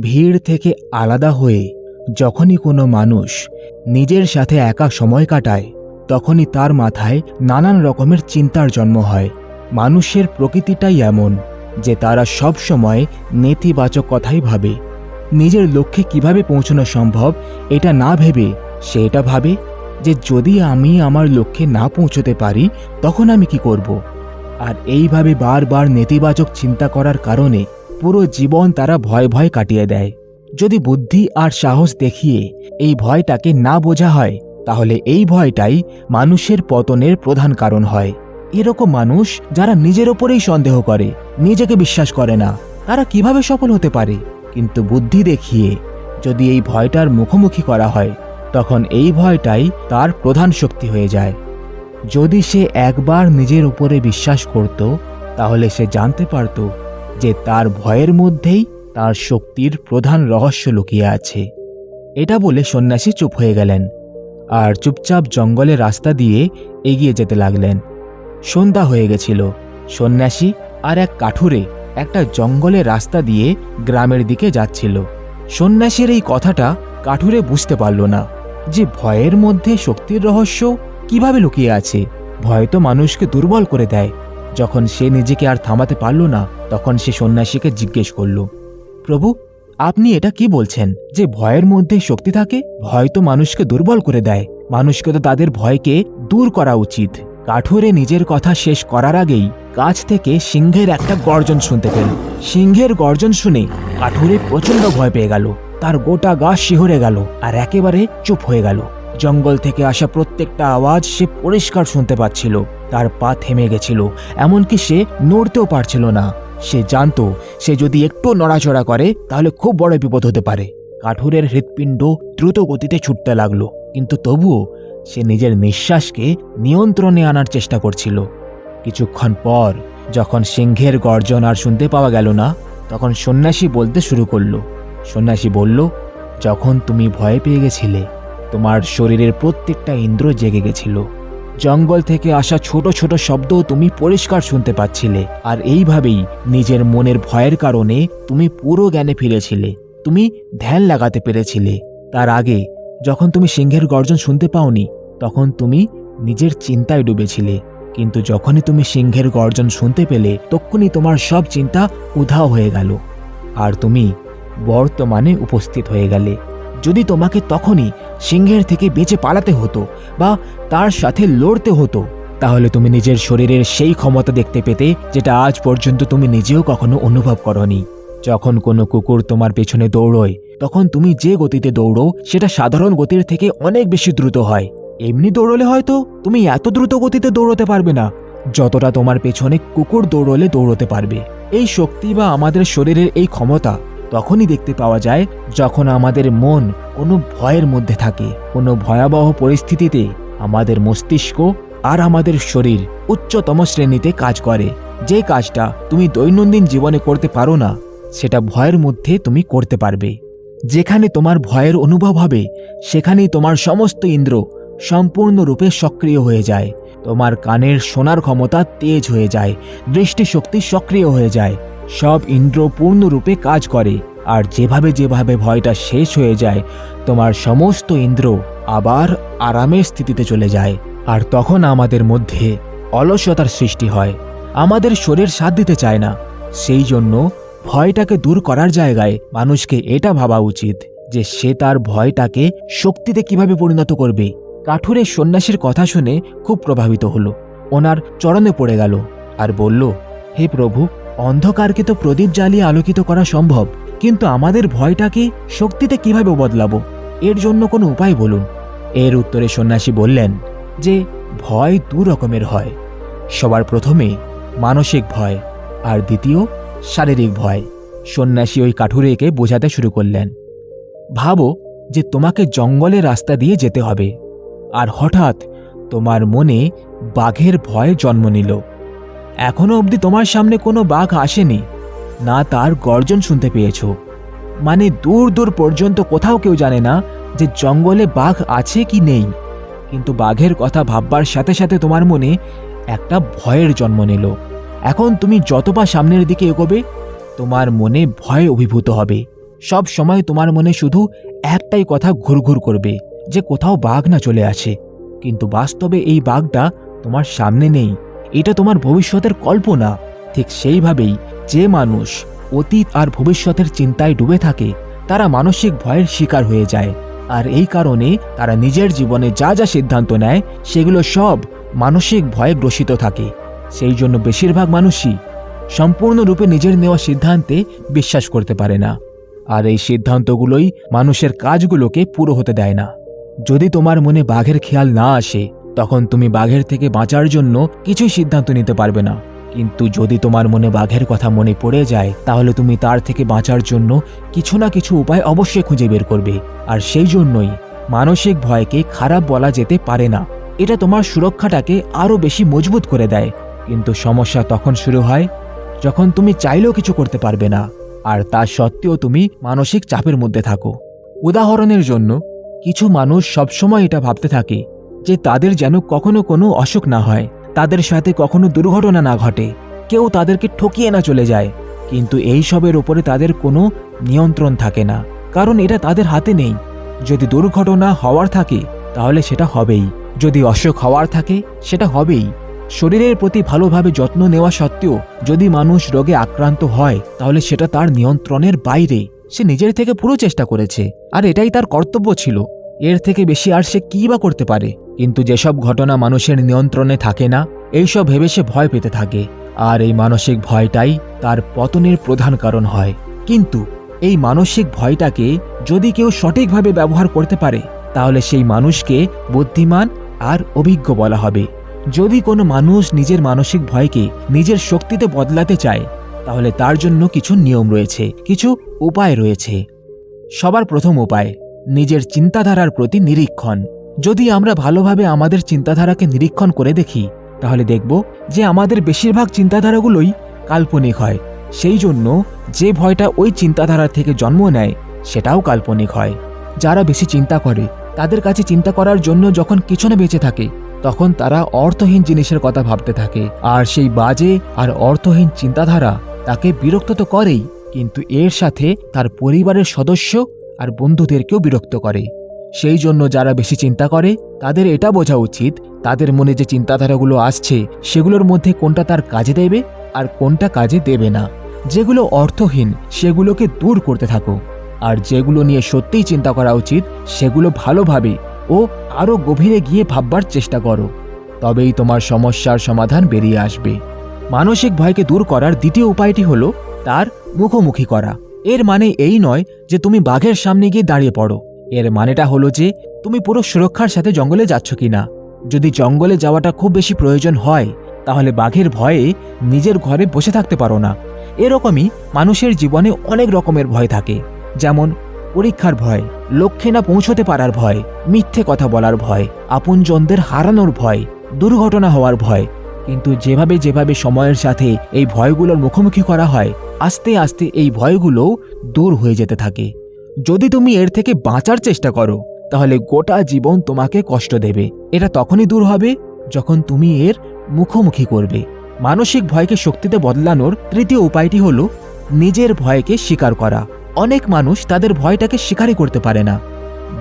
ভিড় থেকে আলাদা হয়ে যখনই কোনো মানুষ নিজের সাথে একা সময় কাটায়, তখনই তার মাথায় নানান রকমের চিন্তার জন্ম হয়। মানুষের প্রকৃতিটাই এমন যে তারা সব সময় নেতিবাচক কথাই ভাবে। নিজের লক্ষ্যে কীভাবে পৌঁছানো সম্ভব, এটা না ভেবে সে এটা ভাবে যে যদি আমি আমার লক্ষ্যে না পৌঁছতে পারি, তখন আমি কি করব? আর এইভাবে বারবার নেতিবাচক চিন্তা করার কারণে পুরো জীবন তারা ভয় ভয় কাটিয়ে দেয়। যদি বুদ্ধি আর সাহস দেখিয়ে এই ভয়টাকে না বোঝা হয়, তাহলে এই ভয়টাই মানুষের পতনের প্রধান কারণ হয়। এরকম মানুষ যারা নিজের ওপরেই সন্দেহ করে, নিজেকে বিশ্বাস করে না, তারা কীভাবে সফল হতে পারে? কিন্তু বুদ্ধি দেখিয়ে যদি এই ভয়টার মুখোমুখি করা হয়, তখন এই ভয়টাই তার প্রধান শক্তি হয়ে যায়। যদি সে একবার নিজের উপরে বিশ্বাস করত, তাহলে সে জানতে পারত যে তার ভয়ের মধ্যেই তার শক্তির প্রধান রহস্য লুকিয়ে আছে। এটা বলে সন্ন্যাসী চুপ হয়ে গেলেন আর চুপচাপ জঙ্গলের রাস্তা দিয়ে এগিয়ে যেতে লাগলেন। সন্ধ্যা হয়ে গেছিল। সন্ন্যাসী আর এক কাঠুরে একটা জঙ্গলের রাস্তা দিয়ে গ্রামের দিকে যাচ্ছিল। সন্ন্যাসীর এই কথাটা কাঠুরে বুঝতে পারল না যে ভয়ের মধ্যে শক্তির রহস্য কীভাবে লুকিয়ে আছে। ভয় তো মানুষকে দুর্বল করে দেয়। যখন সে নিজেকে আর থামাতে পারল না, তখন সে সন্ন্যাসীকে জিজ্ঞেস করল, প্রভু, আপনি এটা কি বলছেন? যে ভয়ের মধ্যে শক্তি থাকে, ভয় তো মানুষকে দুর্বল করে দেয়। মানুষকে তো তাদের ভয়কে দূর করা উচিত। কাঠুরে নিজের কথা শেষ করার আগেই কাছ থেকে সিংহের একটা গর্জন শুনতে পেল। সিংহের গর্জন শুনে কাঠুরে প্রচণ্ড ভয় পেয়ে গেল। তার গোটা গা শিহরে গেল আর একেবারে চুপ হয়ে গেল। জঙ্গল থেকে আসা প্রত্যেকটা আওয়াজ সে পরিষ্কার শুনতে পাচ্ছিল। তার পা থেমে গেছিল, এমনকি সে নড়তেও পারছিল না। সে জানতো, সে যদি একটু নড়াচড়া করে, তাহলে খুব বড় বিপদ হতে পারে। কাঠুরের হৃৎপিণ্ড দ্রুত গতিতে ছুটতে লাগল, কিন্তু তবুও সে নিজের নিঃশ্বাসকে নিয়ন্ত্রণে আনার চেষ্টা করছিল। কিছুক্ষণ পর, যখন সিংহের গর্জন আর শুনতে পাওয়া গেল না, তখন সন্ন্যাসী বলতে শুরু করল। সন্ন্যাসী বলল, যখন তুমি ভয় পেয়ে গেছিলে, তোমার শরীরের প্রত্যেকটা ইন্দ্র জেগে গেছিল। জঙ্গল থেকে আসা ছোট ছোট শব্দ তুমি পরিষ্কার শুনতে পাচ্ছিলে। আর এইভাবেই নিজের মনের ভয়ের কারণে তুমি পুরো জ্ঞানে ফিরেছিলে। তুমি ধ্যান লাগাতে পেরেছিলে। তার আগে যখন তুমি সিংহের গর্জন শুনতে পাওনি, তখন তুমি নিজের চিন্তায় ডুবেছিলে। কিন্তু যখনই তুমি সিংহের গর্জন শুনতে পেলে, তক্ষুনি তোমার সব চিন্তা উধাও হয়ে গেল। আর তুমি বর্তমানে উপস্থিত হয়ে গেলে। যদি তোমাকে তখনই সিংহের থেকে বেঁচে পালাতে হতো বা তার সাথে লড়তে হতো, তাহলে তুমি নিজের শরীরের সেই ক্ষমতা দেখতে পেতে যেটা আজ পর্যন্ত তুমি নিজেও কখনো অনুভব করনি। যখন কোনো কুকুর তোমার পেছনে দৌড়য়, তখন তুমি যে গতিতে দৌড়ো, সেটা সাধারণ গতির থেকে অনেক বেশি দ্রুত হয়। এমনি দৌড়লে হয়তো তুমি এত দ্রুত গতিতে দৌড়তে পারবে না, যতটা তোমার পেছনে কুকুর দৌড়লে দৌড়তে পারবে। এই শক্তি বা আমাদের শরীরের এই ক্ষমতা তখনই দেখতে পাওয়া যায়, যখন আমাদের মন কোনো ভয়ের মধ্যে থাকে, কোনো ভয়াবহ পরিস্থিতিতে আমাদের মস্তিষ্ক আর আমাদের শরীর উচ্চতম শ্রেণীতে কাজ করে। যে কাজটা তুমি দৈনন্দিন জীবনে করতে পারো না, সেটা ভয়ের মধ্যে তুমি করতে পারবে। যেখানে তোমার ভয়ের অনুভব হবে, সেখানেই তোমার সমস্ত ইন্দ্র সম্পূর্ণরূপে সক্রিয় হয়ে যায়। তোমার কানের শোনার ক্ষমতা তেজ হয়ে যায়, দৃষ্টিশক্তি সক্রিয় হয়ে যায় সব ইন্দ্র পূর্ণরূপে কাজ করে, আর যেভাবে যেভাবে ভয়টা শেষ হয়ে যায়, তোমার সমস্ত ইন্দ্র আবার আরামের স্থিতিতে চলে যায়। আর তখন আমাদের মধ্যে অলসতার সৃষ্টি হয়। আমাদের শরীর সাথ দিতে চায় না। সেই জন্য ভয়টাকে দূর করার জায়গায় মানুষকে এটা ভাবা উচিত যে সে তার ভয়টাকে শক্তিতে কীভাবে পরিণত করবে। কাঠুরের সন্ন্যাসীর কথা শুনে খুব প্রভাবিত হলো। ওনার চরণে পড়ে গেল আর বলল, হে প্রভু অন্ধকারকে তো প্রদীপ জ্বালিয়ে আলোকিত করা সম্ভব, কিন্তু আমাদের ভয়টাকে শক্তিতে কীভাবে বদলাবো? এর জন্য কোনো উপায় বলুন। এর উত্তরে সন্ন্যাসী বললেন যে, ভয় দু রকমের হয়। সবার প্রথমে মানসিক ভয় আর দ্বিতীয় শারীরিক ভয়। সন্ন্যাসী ওই কাঠুরেকে বোঝাতে শুরু করলেন, ভাবো যে তোমাকে জঙ্গলে রাস্তা দিয়ে যেতে হবে, আর হঠাৎ তোমার মনে বাঘের ভয় জন্ম নিল। এখনও অবধি তোমার সামনে কোনো বাঘ আসেনি। না তার গর্জন শুনতে পেয়েছ। মানে দূর দূর পর্যন্ত কোথাও কেউ জানে না যে জঙ্গলে বাঘ আছে কি নেই। কিন্তু বাঘের কথা ভাববার সাথে সাথে তোমার মনে একটা ভয়ের জন্ম নিল। এখন তুমি যত পা সামনের দিকে এগোবে, তোমার মনে ভয় অভিভূত হবে। সব সময় তোমার মনে শুধু একটাই কথা ঘুরঘুর করবে, যে কোথাও বাঘ না চলে আসে। কিন্তু বাস্তবে এই বাঘটা তোমার সামনে নেই। এটা তোমার ভবিষ্যতের কল্পনা। ঠিক সেইভাবেই যে মানুষ অতীত আর ভবিষ্যতের চিন্তায় ডুবে থাকে, তারা মানসিক ভয়ের শিকার হয়ে যায়। আর এই কারণে তারা নিজের জীবনে যা যা সিদ্ধান্ত নেয়, সেগুলো সব মানসিক ভয়ে গ্রসিত থাকে। সেই জন্য বেশিরভাগ মানুষই সম্পূর্ণরূপে নিজের নেওয়া সিদ্ধান্তে বিশ্বাস করতে পারে না। আর এই সিদ্ধান্তগুলোই মানুষের কাজগুলোকে পুরো হতে দেয় না। যদি তোমার মনে বাঘের খেয়াল না আসে তখন তুমি বাঘের থেকে বাঁচার জন্য কিছুই সিদ্ধান্ত নিতে পারবে না। কিন্তু যদি তোমার মনে বাঘের কথা মনে পড়ে যায়, তাহলে তুমি তার থেকে বাঁচার জন্য কিছু না কিছু উপায় অবশ্যই খুঁজে বের করবে। আর সেই জন্যই মানসিক ভয়কে খারাপ বলা যেতে পারে না। এটা তোমার সুরক্ষাটাকে আরও বেশি মজবুত করে দেয়। কিন্তু সমস্যা তখন শুরু হয় যখন তুমি চাইলেও কিছু করতে পারবে না। আর তা সত্ত্বেও তুমি মানসিক চাপের মধ্যে থাকো। উদাহরণের জন্য, কিছু মানুষ সবসময় এটা ভাবতে থাকে যে তাদের যেন কখনো কোনো অসুখ না হয়, তাদের সাথে কখনো দুর্ঘটনা না ঘটে, কেউ তাদেরকে ঠকিয়ে না চলে যায়। কিন্তু এই সবের ওপরে তাদের কোনো নিয়ন্ত্রণ থাকে না, কারণ এটা তাদের হাতে নেই। যদি দুর্ঘটনা হওয়ার থাকে, তাহলে সেটা হবেই। যদি অসুখ হওয়ার থাকে, সেটা হবেই। শরীরের প্রতি ভালোভাবে যত্ন নেওয়া সত্ত্বেও যদি মানুষ রোগে আক্রান্ত হয়, তাহলে সেটা তার নিয়ন্ত্রণের বাইরে। সে নিজের থেকে পুরো চেষ্টা করেছে, আর এটাই তার কর্তব্য ছিল। এর থেকে বেশি আর সে কী বা করতে পারে? কিন্তু যেসব ঘটনা মানুষের নিয়ন্ত্রণে থাকে না, এইসব ভেবে সে ভয় পেতে থাকে। আর এই মানসিক ভয়টাই তার পতনের প্রধান কারণ হয়। কিন্তু এই মানসিক ভয়টাকে যদি কেউ সঠিকভাবে ব্যবহার করতে পারে, তাহলে সেই মানুষকে বুদ্ধিমান আর অভিজ্ঞ বলা হবে। যদি কোনো মানুষ নিজের মানসিক ভয়কে নিজের শক্তিতে বদলাতে চায়, তাহলে তার জন্য কিছু নিয়ম রয়েছে, কিছু উপায় রয়েছে। সবার প্রথম উপায়, নিজের চিন্তাধারার প্রতি নিরীক্ষণ। যদি আমরা ভালোভাবে আমাদের চিন্তাধারাকে নিরীক্ষণ করে দেখি, তাহলে দেখব যে আমাদের বেশিরভাগ চিন্তাধারাগুলোই কাল্পনিক হয়। সেই জন্য যে ভয়টা ওই চিন্তাধারা থেকে জন্ম নেয়, সেটাও কাল্পনিক হয়। যারা বেশি চিন্তা করে, তাদের কাছে চিন্তা করার জন্য যখন পিছনে বেঁচে থাকে, তখন তারা অর্থহীন জিনিসের কথা ভাবতে থাকে। আর সেই বাজে আর অর্থহীন চিন্তাধারা তাকে বিরক্ত তো করেই, কিন্তু এর সাথে তার পরিবারের সদস্য আর বন্ধুদেরকেও বিরক্ত করে। সেই জন্য যারা বেশি চিন্তা করে, তাদের এটা বোঝা উচিত, তাদের মনে যে চিন্তাধারাগুলো আসছে, সেগুলোর মধ্যে কোনটা তার কাজে দেবে আর কোনটা কাজে দেবে না। যেগুলো অর্থহীন, সেগুলোকে দূর করতে থাকো। আর যেগুলো নিয়ে সত্যিই চিন্তা করা উচিত, সেগুলো ভালোভাবে ও আরও গভীরে গিয়ে ভাববার চেষ্টা করো। তবেই তোমার সমস্যার সমাধান বেরিয়ে আসবে। মানসিক ভয়কে দূর করার দ্বিতীয় উপায়টি হলো তার মুখোমুখি করা। এর মানে এই নয় যে তুমি বাঘের সামনে গিয়ে দাঁড়িয়ে পড়ো। এর মানেটা হলো যে, তুমি পুরো সুরক্ষার সাথে জঙ্গলে যাচ্ছ কিনা। যদি জঙ্গলে যাওয়াটা খুব বেশি প্রয়োজন হয়, তাহলে বাঘের ভয়ে নিজের ঘরে বসে থাকতে পারো না। এরকমই মানুষের জীবনে অনেক রকমের ভয় থাকে। যেমন পরীক্ষার ভয়, লক্ষ্যে না পৌঁছতে পারার ভয়, মিথ্যে কথা বলার ভয়, আপনজনদের হারানোর ভয়, দুর্ঘটনা হওয়ার ভয়। কিন্তু যেভাবে যেভাবে সময়ের সাথে এই ভয়গুলোর মুখোমুখি করা হয়, আস্তে আস্তে এই ভয়গুলোও দূর হয়ে যেতে থাকে। যদি তুমি এর থেকে বাঁচার চেষ্টা করো, তাহলে গোটা জীবন তোমাকে কষ্ট দেবে। এটা তখনই দূর হবে যখন তুমি এর মুখোমুখি করবে। মানসিক ভয়কে শক্তিতে বদলানোর তৃতীয় উপায়টি হলো নিজের ভয়কে স্বীকার করা। অনেক মানুষ তাদের ভয়টাকে স্বীকারই করতে পারে না।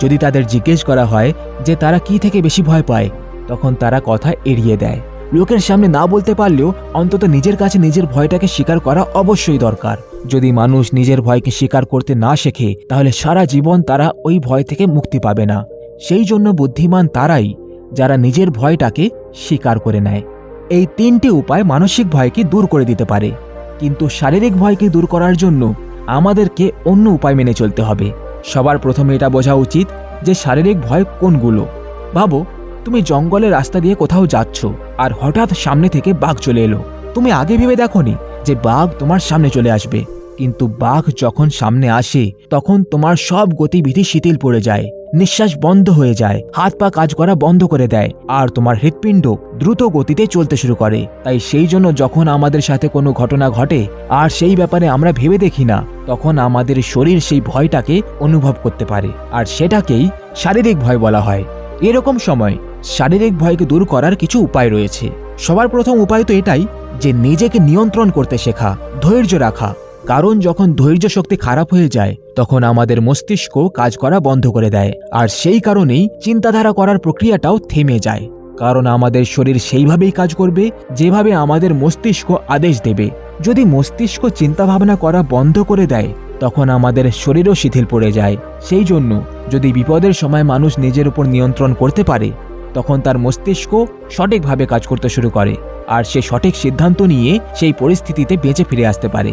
যদি তাদের জিজ্ঞেস করা হয় যে তারা কি থেকে বেশি ভয় পায়, তখন তারা কথা এড়িয়ে দেয়। লোকের সামনে না বলতে পারলেও অন্তত নিজের কাছে নিজের ভয়টাকে স্বীকার করা অবশ্যই দরকার। যদি মানুষ নিজের ভয়কে স্বীকার করতে না শেখে, তাহলে সারা জীবন তারা ওই ভয় থেকে মুক্তি পাবে না। সেই জন্য বুদ্ধিমান তারাই যারা নিজের ভয়টাকে স্বীকার করে নেয়। এই তিনটি উপায় মানসিক ভয়কে দূর করে দিতে পারে। কিন্তু শারীরিক ভয়কে দূর করার জন্য আমাদেরকে অন্য উপায় মেনে চলতে হবে। সবার প্রথমে এটা বোঝা উচিত যে শারীরিক ভয় কোনগুলো? ভাবো তুমি জঙ্গলের রাস্তা দিয়ে কোথাও যাচ্ছ, আর হঠাৎ সামনে থেকে বাঘ চলে এলো। তুমি আগে ভেবে দেখোনি যে বাঘ তোমার সামনে চলে আসবে। কিন্তু বাঘ যখন সামনে আসে, তখন তোমার সব গতিবিধি শিথিল পড়ে যায়, নিঃশ্বাস বন্ধ হয়ে যায়, হাত পা কাজ করা বন্ধ করে দেয়, আর তোমার হৃৎপিণ্ড দ্রুত গতিতে চলতে শুরু করে। তাই সেই জন্য যখন আমাদের সাথে কোনো ঘটনা ঘটে, আর সেই ব্যাপারে আমরা ভেবে দেখি না, তখন আমাদের শরীর সেই ভয়টাকে অনুভব করতে পারে, আর সেটাকেই শারীরিক ভয় বলা হয়। এরকম সময় শারীরিক ভয়কে দূর করার কিছু উপায় রয়েছে। সবার প্রথম উপায় তো এটাই যে নিজেকে নিয়ন্ত্রণ করতে শেখা, ধৈর্য রাখা। কারণ যখন ধৈর্য শক্তি খারাপ হয়ে যায়, তখন আমাদের মস্তিষ্ক কাজ করা বন্ধ করে দেয়। আর সেই কারণেই চিন্তাধারা করার প্রক্রিয়াটাও থেমে যায়। কারণ আমাদের শরীর সেইভাবেই কাজ করবে, যেভাবে আমাদের মস্তিষ্ক আদেশ দেবে। যদি মস্তিষ্ক চিন্তাভাবনা করা বন্ধ করে দেয়, তখন আমাদের শরীরও শিথিল পড়ে যায়। সেই জন্য যদি বিপদের সময় মানুষ নিজের উপর নিয়ন্ত্রণ করতে পারে তখন তার মস্তিষ্ক সঠিকভাবে কাজ করতে শুরু করে, আর সে সঠিক সিদ্ধান্ত নিয়ে সেই পরিস্থিতিতে বেঁচে ফিরে আসতে পারে।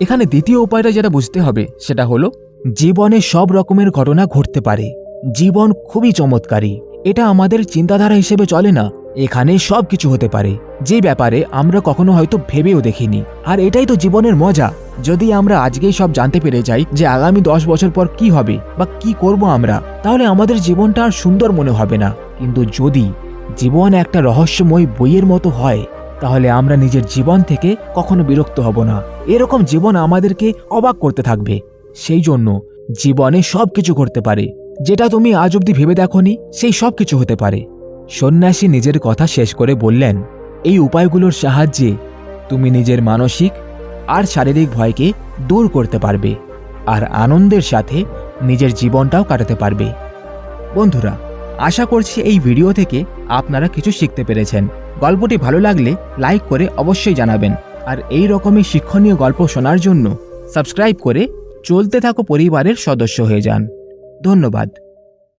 এখানে দ্বিতীয় উপায়টা যেটা বুঝতে হবে, সেটা হলো জীবনে সব রকমের ঘটনা ঘটতে পারে। জীবন খুবই চমৎকারী। এটা আমাদের চিন্তাধারা হিসেবে চলে না। এখানে সব কিছু হতে পারে। যে ব্যাপারে আমরা কখনো হয়তো ভেবেও দেখিনি। আর এটাই তো জীবনের মজা। যদি আমরা আজকেই সব জানতে পেরে যাই যে আগামী দশ বছর পর কি হবে বা কি করব আমরা, তাহলে আমাদের জীবনটা আর সুন্দর মনে হবে না। কিন্তু যদি জীবন একটা রহস্যময় বইয়ের মতো হয়, তাহলে আমরা নিজের জীবন থেকে কখনো বিরক্ত হব না। এরকম জীবন আমাদেরকে অবাক করতে থাকবে। সেই জন্য জীবনে সব কিছু করতে পারে। যেটা তুমি আজ অবধি ভেবে দেখনি, সেই সব কিছু হতে পারে। সন্ন্যাসী নিজের কথা শেষ করে বললেন, এই উপায়গুলোর সাহায্যে তুমি নিজের মানসিক আর শারীরিক ভয়কে দূর করতে পারবে আর আনন্দের সাথে নিজের জীবনটাও কাটাতে পারবে। বন্ধুরা, আশা করছি এই ভিডিও থেকে আপনারা কিছু শিখতে পেরেছেন। গল্পটি ভালো লাগলে লাইক করে অবশ্যই জানাবেন। আর এই রকমই শিক্ষণীয় গল্প শোনার জন্য সাবস্ক্রাইব করে চলতে থাকো পরিবারের সদস্য হয়ে যান। ধন্যবাদ।